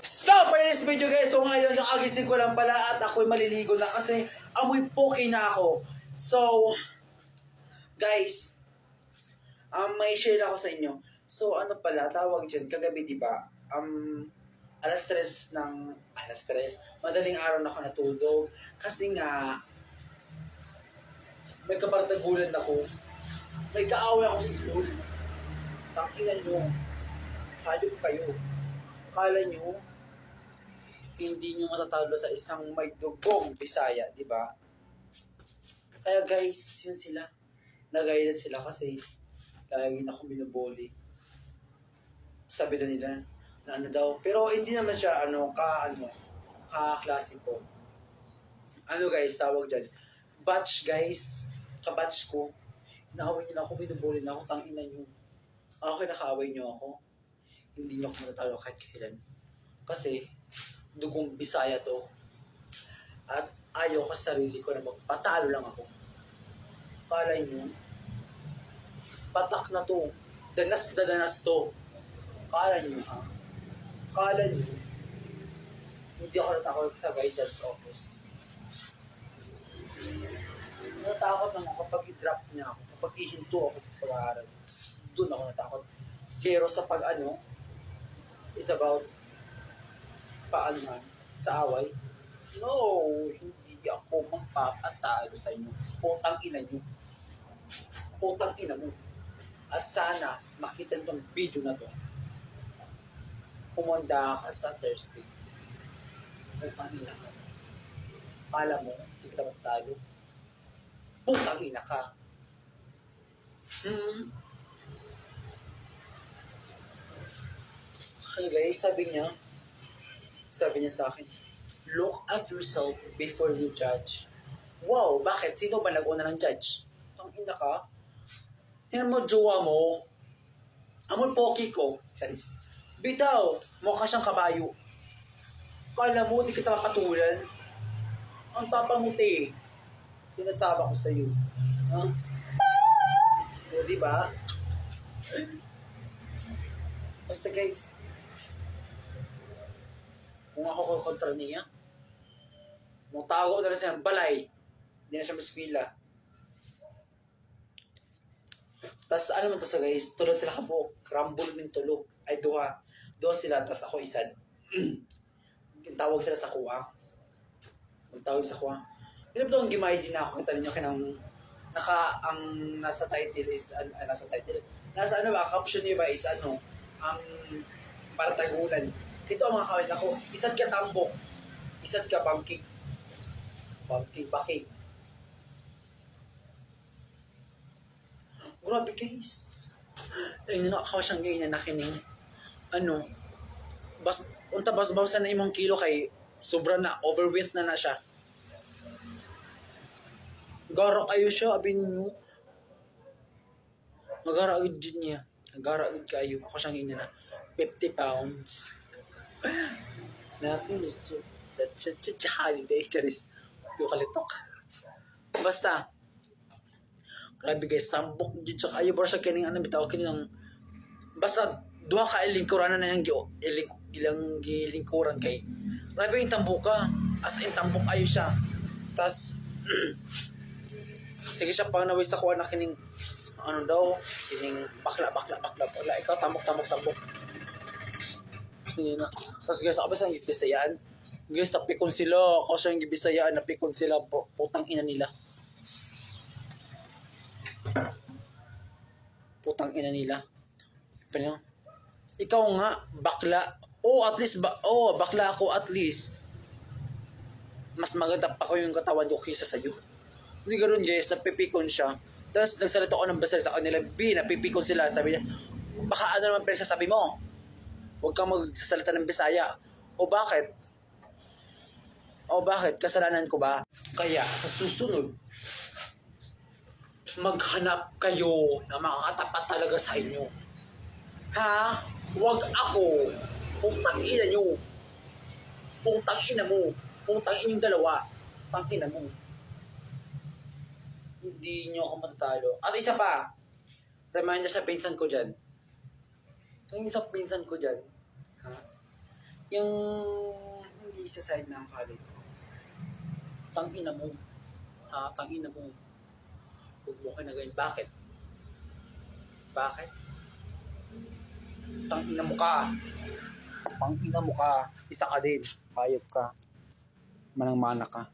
So, for this video guys, so ngayon yung agising ko lang pala at ako'y maliligo na kasi amoy poke na ako. So, guys, um, may share ako sa inyo. So, ano pala, tawag dyan, kagabi di ba? Um, alas tres ng, alas tres, madaling araw na ako natulog. Kasi nga, may kapartagulan ako. May kaaway ako sa school. Takilan nyo. Hayop kayo. Kala nyo, hindi nyo matatalo sa isang may dugong Bisaya, di ba? Kaya guys, yun sila. Nagailan sila kasi lagi na ako binubuli. Sabi na nila na ano daw. Pero hindi naman siya ano, ka ano, ka klasiko. Ano guys, tawag dyan. Batch guys, kabatch ko. Inaaway nila ako, binubuli na ako, tangina nyo. Ako kinakaaway nyo ako. Hindi nyo ako matatalo kahit kailan. Kasi, dugong Bisaya to. At ayaw ko sa sarili ko na magpatalo lang ako. Kala nyo, patak na to. Danas na danas to. Kala nyo ha? Kala nyo, hindi ako natakot sa guidance office. Natakot lang ako kapag i-drop niya ako, kapag ihinto ako sa pag-aaral. Doon ako natakot. Pero sa pag ano, it's about paano man, sa away. No, hindi ako magpapatalo sa inyo. Putang ina nyo. Putang ina mo. At sana makita nitong video na to. Pumunta ka sa Thursday. Putang ina ka. Kala mo, hindi kita magtalo. Putang ina ka. Hmm. Hey guys, sabi niya, sabi niya sa akin, look at yourself before you judge. Wow, bakit? Sino ba nag-una ng judge? Ang ina ka. Tingnan mo, jowa mo. Amon poki ko. Charis. Bitaw, mukha siyang kabayo. Kala mo, di kita mapatulan. Ang tapang mo, te. Sinasaba ko sa'yo. Ha? O, di ba? Basta guys, kung ako kontra niya, mutago na lang siya ng balay. Hindi na siya maskwila. Tapos ano mo to sa guys, tulad sila kabuok, crumble min tulo. Ay duha. Duha sila, tapos ako isan. Tawag sila sa kuwa. Tawag sa kuwa. Hindi ba ang gimay din ako, kita ninyo kinang naka ang nasa title is an, ah, nasa title nasa ano ba caption niya ba is ano ang para tagulan ito ang mga kawin ako isat ka tambok isat ka bangking bangking baking grabe guys ay ako siyang ganyan na kining ano bas unta bas basa na imong kilo kay sobra na overweight na na siya Gara kayo siya, abin nyo. Magara agad niya. Magara agad kayo. Ako siyang ina na. 50 pounds. That's a holiday. Charis. Ito kalitok. Basta. Grabe guys, tambok dyan sa kayo. Baro sa kining ano bitaw kining Basta duha ka ilingkuran na yung iling, ilang gilingkuran kay. Grabe yung tambuka. As in tambok ayo siya. Tas sige siya pang sa kuha na kining ano daw, kining bakla, bakla, bakla, bakla. Ikaw, tamok, tamok, tamok. Sige na. Tapos guys, ako ba sa gibisayaan? Guys, napikon sila. Ako siya yung gibisayaan, napikon sila. Putang ina nila. Putang ina nila. Pero, ikaw nga, bakla. Oh, at least, ba oh, bakla ako at least. Mas maganda pa ko yung katawan ko kaysa sa'yo. Hindi ganoon guys, napipikon siya. Tapos nagsalita ako ng basa sa kanila, B, napipikon sila. Sabi niya, baka ano naman presa sabi mo? Huwag kang magsasalita ng Bisaya. O bakit? O bakit? Kasalanan ko ba? Kaya sa susunod, maghanap kayo na makakatapat talaga sa inyo. Ha? Huwag ako. Putang ina nyo. Putang ina mo. Putang ina dalawa. Putang ina mo hindi nyo ako matatalo. At isa pa, reminder sa pinsan ko dyan. Yung isang pinsan ko dyan? Yung hindi sa side ng valid. Tangina mo. Ha? Tangina mo. Huwag mo na ganyan. Bakit? Bakit? Tangina mo ka. Tangina mo ka. Isa ka din. Hayop ka. Manang mana ka.